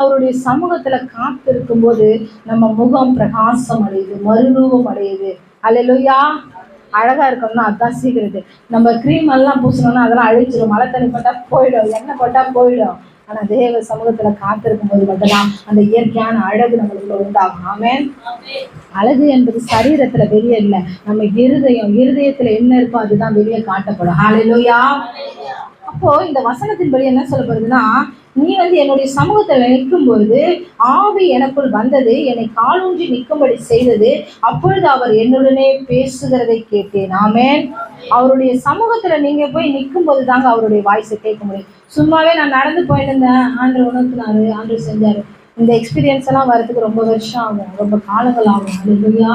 அவருடைய சமூகத்துல காத்திருக்கும் போது நம்ம முகம் பிரகாசம் அடையுது மறுரூபம் அடையுது. அலையிலோயா அழகா இருக்கணும்னா அதுதான் சீக்கிரத்து நம்ம க்ரீம் எல்லாம் பூசணும்னா அதெல்லாம் அழிச்சிடும் மழை தண்ணி போட்டா போயிடும் எண்ணெய் போட்டா போயிடும். ஆனா தேவ சமூகத்துல காத்திருக்கும் போது மட்டும்தான் அந்த இயற்கையான அழகு நம்மளுக்குள்ள உண்டாகும். ஆமே அழகு என்பது சரீரத்துல வெளியே இல்லை. நம்ம இருதயம் இருதயத்துல என்ன இருக்கோ அதுதான் வெளியே காட்டப்படும். ஹalleluya! அப்போ இந்த வசனத்தின்படி என்ன சொல்லப்படுதுன்னா நீ வந்து என்னுடைய சமூகத்தில் நிற்கும் பொழுது ஆவி எனக்குள் வந்தது என்னை காலூன்றி நிற்கும்படி செய்தது அப்பொழுது அவர் என்னுடனே பேசுகிறதை கேட்டேன். ஆமேன். அவருடைய சமூகத்துல நீங்க போய் நிற்கும் போது தாங்க அவருடைய வாய்ஸை கேட்க முடியும். சும்மாவே நான் நடந்து போயிட்டு இருந்தேன். ஆண்டு உணர்த்தினாரு ஆண்டு செஞ்சாரு. இந்த எக்ஸ்பீரியன்ஸ் எல்லாம் வர்றதுக்கு ரொம்ப வருஷம் ஆகும். ரொம்ப காலங்கள் ஆகும். அல்லையா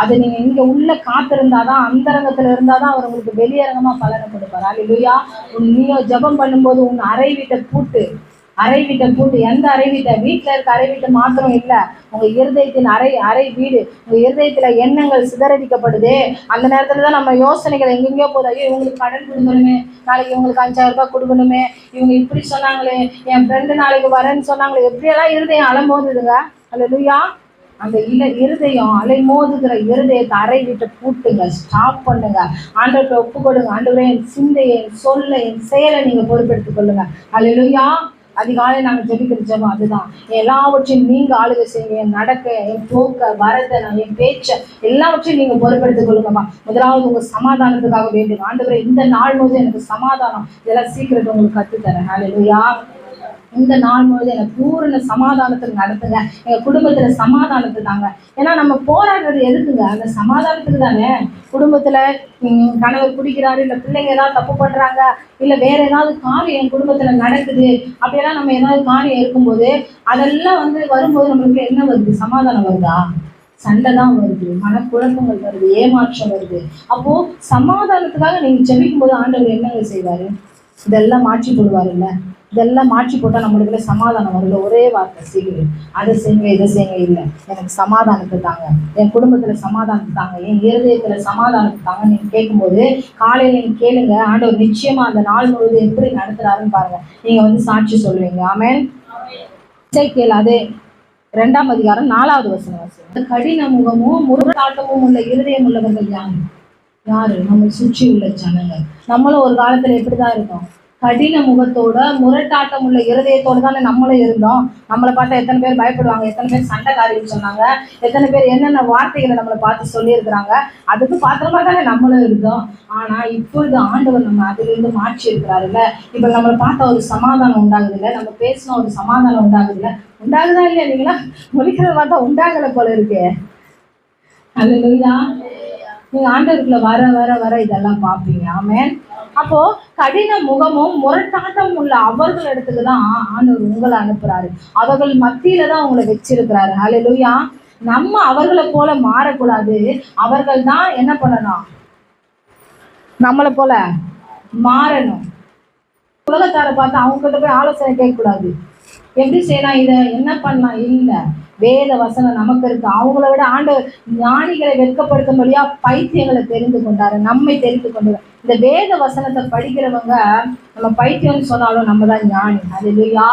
அது நீங்க இங்க உள்ள காத்திருந்தாதான் அந்தரங்கத்துல இருந்தாதான் அவர் உங்களுக்கு வெளியரங்கமா பலனை கொடுப்பார். அலிலுயா உன் நீயோ ஜெபம் பண்ணும்போது உன் அறை வீட்டை பூட்டு அறை வீட்டை பூட்டு எந்த அறை வீட்டை வீட்டில் இருக்க அறை வீட்டை மாத்திரம் இல்லை. உங்க இருதயத்தின் அறை அறை வீடு உங்க இருதயத்துல எண்ணங்கள் சிதறடிக்கப்படுது. அந்த நேரத்துல தான் நம்ம யோசனைகள் எங்கெங்கயோ போகுது. ஐயோ இவங்களுக்கு கடன் கொடுக்கணுமே. நாளைக்கு இவங்களுக்கு அஞ்சாயிரம் ரூபாய் கொடுக்கணுமே. இவங்க இப்படி சொன்னாங்களே என் ஃப்ரெண்டு நாளைக்கு வரேன்னு சொன்னாங்களே. எப்படியெல்லாம் இருதயம் அலம்போதுதுங்க அல்லையா அந்த இல இருதயம் அலைமோதுகிற இருதயத்தை அறை விட்டு பூட்டுங்க. ஸ்டாப் பண்ணுங்க. ஆண்டவர்கிட்ட ஒப்பு கொடுங்க ஆண்டவரே என் சிந்தையை என் சொல்ல என் செயலை நீங்க பொறுப்பெடுத்துக் கொள்ளுங்க. அல்லையா அதிகாலை நாங்கள் ஜெபிக்கிற ஜெபம் அதுதான். எல்லாவற்றையும் நீங்க ஆளுகை செய்யுங்க. என் நடக்க என் போக்க வரத என் பேச்ச எல்லாவற்றையும் நீங்க பொறுப்பெடுத்துக் கொள்ளுங்கம்மா முதலாவது உங்க சமாதானத்துக்காக வேண்டும் ஆண்டு இந்த நாள் முழுவதும் எனக்கு சமாதானம். இதெல்லாம் சீக்கிரத்தை உங்களுக்கு கற்றுத்தரேன் அல்லையா இந்த நாள் முழுவதும் எனக்கு பூரண சமாதானத்துக்கு நடத்துங்க. எங்க குடும்பத்துல சமாதானத்தை தாங்க. ஏன்னா நம்ம போராடுறது எதுக்குங்க? அந்த சமாதானத்துக்கு தானே. குடும்பத்துல கணவர் குடிக்கிறாரு இல்ல பிள்ளைங்க ஏதாவது தப்பு பண்றாங்க இல்ல வேற ஏதாவது காரியம் என் குடும்பத்துல நடக்குது அப்படியெல்லாம் நம்ம ஏதாவது காரியம் இருக்கும்போது அதெல்லாம் வந்து வரும்போது நம்மளுக்கு என்ன வருது? சமாதானம் வருதா? சண்டை தான் வருது. மனக்குழப்பங்கள் வருது. ஏமாற்றம் வருது. அப்போ சமாதானத்துக்காக நீங்க ஜெபிக்கும் போது ஆண்டவர் என்னங்க செய்வாரு? இதெல்லாம் மாற்றி போடுவாருல்ல. இதெல்லாம் மாற்றி போட்டால் நம்மளுக்குள்ள சமாதானம் வருது ஒரே வார்த்தை சீக்கிரம். அதை செய்யுங்க இதை செய்யுங்க. இல்லை எனக்கு சமாதானத்தை தாங்க. என் குடும்பத்தில் சமாதானத்தை தாங்க. என் இருதயத்தில் சமாதானத்தை தாங்க நீங்கள் கேட்கும்போது காலையில் நீங்கள் கேளுங்க. ஆண்டவர் நிச்சயமாக அந்த நாள் முழுவதும் எப்படி நடத்துறாருன்னு பாருங்க. நீங்கள் வந்து சாட்சி சொல்லுவீங்க. ஆமேன். இசைக்கேல் அதே ரெண்டாம் அதிகாரம் நாலாவது வசனம். வாசிங்க. கடின முகமும் முருகாட்டமும் உள்ள இருதயம் உள்ளவர்கள் யாரு? யாரு? நம்ம சுற்றி உள்ள ஜனங்கள். நம்மளும் ஒரு காலத்துல எப்படிதான் இருக்கோம் கடின முகத்தோட முரட்டாட்டம் உள்ள இருதயத்தோடு தானே நம்மளும் இருந்தோம். நம்மளை பார்த்தா எத்தனை பேர் பயப்படுவாங்க எத்தனை பேர் சண்டைக்காரின்னு சொன்னாங்க எத்தனை பேர் என்னென்ன வார்த்தைகளை நம்மளை பார்த்து சொல்லியிருக்கிறாங்க அதுக்கு பாத்திரமா தானே நம்மளும் இருந்தோம். ஆனா இப்பொழுது ஆண்டவர் நம்ம அதிலிருந்து மாற்றி இருக்கிறாருல்ல. இப்ப நம்மளை பார்த்தா ஒரு சமாதானம் உண்டாகுது இல்லை நம்ம பேசின ஒரு சமாதானம் உண்டாகுது இல்லை உண்டாகுதா இல்லையா நீங்களா முடிக்கிறத பார்த்தா உண்டாகல போல இருக்கே. அல்லையா நீங்க ஆண்டவருக்குள்ள வர வர வர இதெல்லாம் பார்ப்பீங்க. ஆமேன். அப்போ கடின முகமும் முரட்டாட்டம் உள்ள அவர்கள் இடத்துக்கு தான் ஆண்டவர் உங்களை அனுப்புறாரு. அவர்கள் மத்தியில தான் உங்களை வச்சிருக்கிறாரு. ஹalleluya நம்ம அவர்களை போல மாறக்கூடாது. அவர்கள் தான் என்ன பண்ணணும்? நம்மளை போல மாறணும். உலகத்தாரை பார்த்து அவங்க கிட்ட போய் ஆலோசனை கேட்கக்கூடாது. எப்படி செய்யலாம் இதை? என்ன பண்ணலாம்? இல்லை. வேத வசனம் நமக்கு இருக்கு. அவங்கள விட ஆண்டு ஞானிகளை வெட்கப்படுத்தும்படியா பைத்தியங்களை தெரிந்து கொண்டாரு. நம்மை தெரிந்து கொண்டாரு இந்த வேத வசனத்தை படிக்கிறவங்க நம்ம பைத்தியம்னு சொன்னாலும் நம்ம தான் ஞானி. அது இல்லையா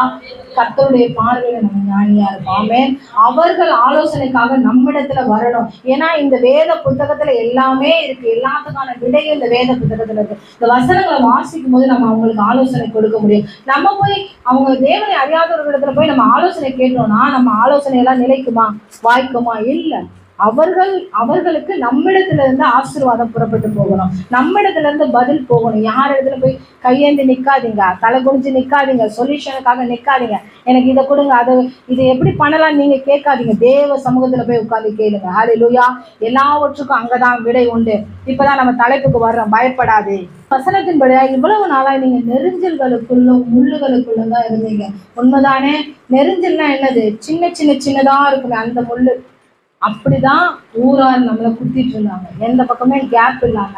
கத்தருடைய பார்வையில நம்ம ஞானியா இருப்போம். அவர்கள் ஆலோசனைக்காக நம்மிடத்துல வரணும். ஏன்னா இந்த வேத புத்தகத்துல எல்லாமே இருக்கு. எல்லாத்துக்கான விடையும் இந்த வேத புத்தகத்துல இருக்கு. இந்த வசனங்களை வாசிக்கும் போது நம்ம அவங்களுக்கு ஆலோசனை கொடுக்க முடியும். நம்ம போய் அவங்க தேவனை அறியாதவர்களிடத்துல போய் நம்ம ஆலோசனை கேட்டோம்னா நம்ம ஆலோசனை எல்லாம் நிலைக்குமா? வாய்க்குமா? இல்லை. அவர்கள் அவர்களுக்கு நம்மிடத்துல இருந்து ஆசீர்வாதம் புறப்பட்டு போகணும். நம்மிடத்துல இருந்து பதில் போகணும். யார் இடத்துல போய் கையேந்தி நிற்காதீங்க தலை குனிஞ்சு நிற்காதீங்க சொல்யூஷனுக்காக நிற்காதீங்க எனக்கு இதை கொடுங்க. அதை இதை எப்படி பண்ணலாம் நீங்க கேட்காதீங்க. தேவ சமூகத்துல போய் உட்காந்து கேளுங்க. ஹalleluya எல்லாவற்றுக்கும் அங்கதான் விடை உண்டு. இப்பதான் நம்ம தலைப்புக்கு வர்றோம். பயப்படாதே. வசனத்தின்படியா இவ்வளவு நாளா நீங்க நெருஞ்சல்களுக்குள்ளும் முள்ளுகளுக்குள்ளும் தான் இருந்தீங்க. உண்மைதானே? நெருஞ்சல்னா என்னது? சின்ன சின்ன சின்னதா இருக்குமே. அந்த முள்ளு. அப்படிதான் ஊரார் நம்மளை குத்திட்டு இருந்தாங்க. எந்த பக்கமே கேப் இல்லாம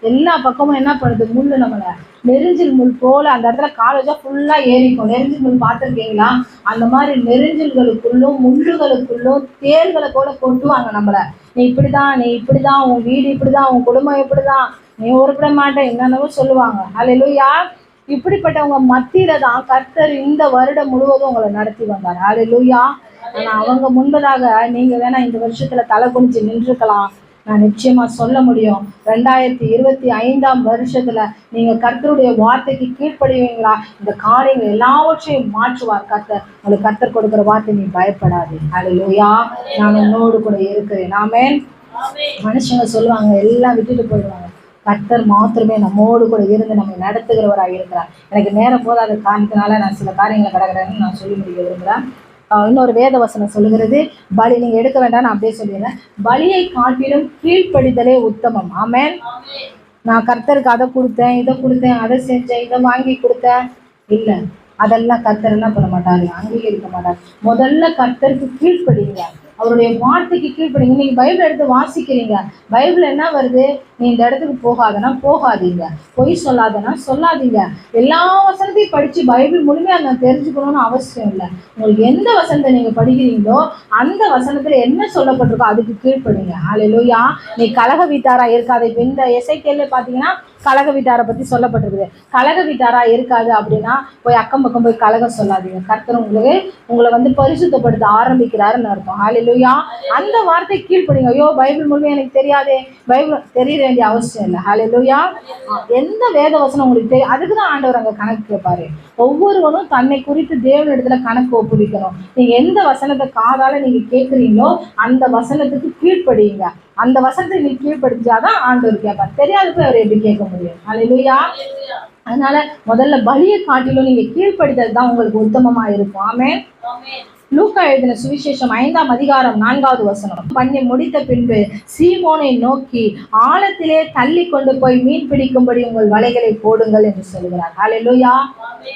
எல்லா பக்கமும் என்ன பண்ணுது? முள் நம்மளை. நெரிஞ்சில் முள் போல அந்த இடத்துல காலேஜா ஃபுல்லா ஏறிக்கும். நெரிஞ்சில் முள் பார்த்துருக்கீங்களா? அந்த மாதிரி நெரிஞ்சல்களுக்குள்ளும் முள்ளுகளுக்குள்ளும் தேர்களை கூட கொட்டுவாங்க நம்மளை. நீ இப்படிதான் நீ இப்படிதான் உன் வீடு இப்படிதான் உன் குடும்பம் இப்படிதான். நீ உருப்பிட மாட்டேன் என்னென்னவோ சொல்லுவாங்க. அல்ல இப்படிப்பட்டவங்க மத்தியில தான் கர்த்தர் இந்த வருடம் முழுவதும் உங்களை நடத்தி வந்தார். ஹalleluya ஆனா அவங்க முன்பதாக நீங்க வேணா இந்த வருஷத்துல தலை குனிஞ்சு நின்றுக்கலாம் நான் நிச்சயமா சொல்ல முடியும். ரெண்டாயிரத்தி இருபத்தி ஐந்தாம் வருஷத்துல நீங்க கர்த்தருடைய வார்த்தைக்கு கீழ்ப்படுவீங்களா? இந்த காரியங்கள் எல்லாவற்றையும் மாற்றுவார் கர்த்தர். உங்களுக்கு கர்த்தர் கொடுக்குற வார்த்தை நீ பயப்படாது. ஹalleluya நான் உன்னோடு கூட இருக்கிறேன். நாமே மனுஷங்க சொல்லுவாங்க எல்லாம் விட்டுட்டு போயிடுவாங்க. கர்த்தர் மாத்திரமே நம்மோடு கூட இருந்து நம்ம நடத்துகிறவராக இருக்கிறார். எனக்கு நேரம் போதாத காரணத்தினால நான் சில காரியங்களை கிடக்கிறேன்னு நான் சொல்லி முடிய விரும்புகிறேன் இன்னொரு வேத வசனம் சொல்லுகிறது. பலி நீங்க எடுக்க வேண்டாம் நான் அப்படியே சொல்லிடுறேன். பலியை காட்டிலும் கீழ்ப்படிதலே உத்தமம். ஆமேன். நான் கர்த்தருக்கு அதை கொடுத்தேன் இதை கொடுத்தேன் அதை செஞ்சேன் இதை வாங்கி கொடுத்தேன். இல்லை அதெல்லாம் கர்த்தர் என்ன பண்ண மாட்டாரு? அங்கீகரிக்க மாட்டார். முதல்ல கர்த்தருக்கு கீழ்ப்படிங்க. அவருடைய வார்த்தைக்கு கீழ்ப்படுங்க நீங்க பைபிள் எடுத்து வாசிக்கிறீங்க. பைபிள் என்ன வருது? நீ இந்த இடத்துக்கு போகாதனா போகாதீங்க. பொய் சொல்லாதனா சொல்லாதீங்க. எல்லா வசனத்தையும் படிச்சு பைபிள் முழுமையாக நான் தெரிஞ்சுக்கணும்னு அவசியம் இல்லை. உங்களுக்கு எந்த வசனத்தை நீங்க படிக்கிறீங்களோ அந்த வசனத்துல என்ன சொல்லப்பட்டிருக்கோ அதுக்கு கீழ்ப்படுங்க. ஆலையிலோயா நீ கலக வீட்டாரா இருக்காது. இப்ப இந்த எசைக்கேல்ல பாத்தீங்கன்னா கழக வீட்டாரை பத்தி சொல்லப்பட்டிருக்குது. கழக வீட்டாரா இருக்காது அப்படின்னா போய் அக்கம் பக்கம் போய் கழகம் சொல்லாதீங்க. கர்த்தர் உங்களுக்கு உங்களை வந்து பரிசுத்தப்படுத்த ஆரம்பிக்கிறாருன்னு அர்த்தம். ஹாலிலுயா அந்த வார்த்தை கீழ்ப்படுங்க. ஐயோ பைபிள் மூலமே எனக்கு தெரியாதே. பைபிள் தெரிய வேண்டிய அவசியம் இல்லை. ஹாலிலுயா எந்த வேத வசனம் உங்களுக்கு தெரியும் அதுக்கு தான் ஆண்டவர் அங்க கணக்கு கேட்பாரு ஒவ்வொருவனும் தன்னை குறித்து தேவனிடத்துல கணக்கு ஒப்புவிக்கணும். நீங்க எந்த வசனத்தை காதால நீங்க கேட்குறீங்களோ அந்த வசனத்துக்கு கீழ்ப்படியுங்க. அந்த வசனத்தை நீ கீழ்ப்படுத்தியாதான் ஆண்டவர் கேட்பார். தெரியாதப்ப அவர் எப்படி கேட்க முடியும்? ஹalleluya. அதனால முதல்ல பலியை காட்டிலும் நீங்க கீழ்ப்படிதல் தான் உங்களுக்கு உத்தமமா இருக்கும். ஆமென் லூக்கா எழுதின சுவிசேஷம் ஐந்தாம் அதிகாரம் நான்காவது வசனம். பண்ணி முடித்த பின்பு சீமோனை நோக்கி ஆழத்திலே தள்ளி கொண்டு போய் மீன் பிடிக்கும்படி உங்கள் வலைகளை போடுங்கள் என்று சொல்கிறார். ஹalleluya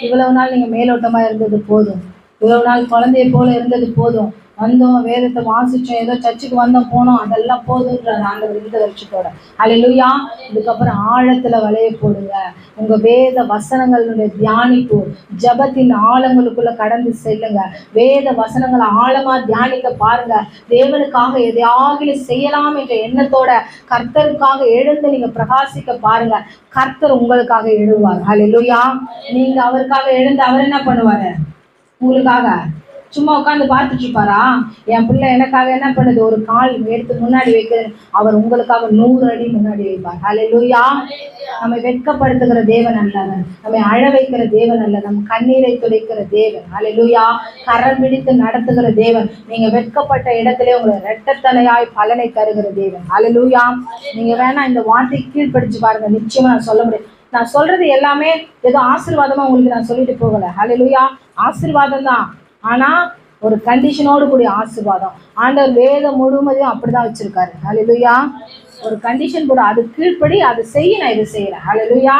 இவ்வளவு நாள் நீங்க மேலோட்டமா இருந்தது போதும். இவ்வளவு நாள் குழந்தைய போல இருந்தது போதும். வந்தோம் வேதத்தை வாசிச்சோம் ஏதோ சர்ச்சுக்கு வந்தோம் போனோம் அதெல்லாம் போதுன்றார் ஆண்டவர் இந்த வருஷத்தோட அலையிலுயா இதுக்கப்புறம் ஆழத்துல வளைய போடுங்க. உங்க வேத வசனங்களுடைய தியானிப்பு ஜபத்தின் ஆழங்களுக்குள்ள கடந்து செல்லுங்க. வேத வசனங்களை ஆழமா தியானிக்க பாருங்க. தேவனுக்காக எதையாகிலும் செய்யலாம் என்ற எண்ணத்தோட கர்த்தருக்காக எழுந்து நீங்க பிரகாசிக்க பாருங்க. கர்த்தர் உங்களுக்காக எழுவார். அலையிலுயா நீங்க அவருக்காக எழுந்து அவர் என்ன பண்ணுவாரு? உங்களுக்காக. சும்மா உட்காந்து பார்த்துட்டு இருப்பாரா? என் பிள்ளை எனக்காக என்ன பண்ணுது? ஒரு கால் எடுத்து முன்னாடி வைக்கிறது. அவர் உங்களுக்காக நூறு அடி முன்னாடி வைப்பார். ஹalleluya. நம்மை வெட்கப்படுத்துகிற தேவன் அல்லவன் நம்மை அழ வைக்கிற தேவன் அல்ல. நம் கண்ணீரை துடைக்கிற தேவன். ஹalleluya. கரம் பிடித்து நடத்துகிற தேவன். நீங்க வெட்கப்பட்ட இடத்திலே உங்களை ரெட்டத்தலையாய் பலனை தருகிற தேவன். ஹalleluya. நீங்க வேணா இந்த வார்த்தை கீழ்ப்படிச்சு பாருங்க. நிச்சயமா நான் சொல்ல முடியும். நான் சொல்றது எல்லாமே ஏதோ ஆசீர்வாதமா உங்களுக்கு நான் சொல்லிட்டு போகல. ஹalleluya. ஆசீர்வாதம் தான். ஆனால் ஒரு கண்டிஷனோடு கூடிய ஆசீர்வாதம். ஆண்டவர் வேதம் முழுவதையும் அப்படிதான் வச்சிருக்காரு. ஹalleluya ஒரு கண்டிஷன் கூட அது கீழ்ப்படி அதை செய்ய நான் இதை செய்யறேன். ஹalleluya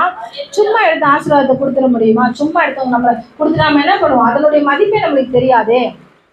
சும்மா எடுத்து ஆசீர்வாதத்தை கொடுத்துட முடியுமா? சும்மா எடுத்தவங்க நம்மளை கொடுத்து என்ன பண்ணுவோம்? அதனுடைய மதிப்பே நம்மளுக்கு தெரியாதே.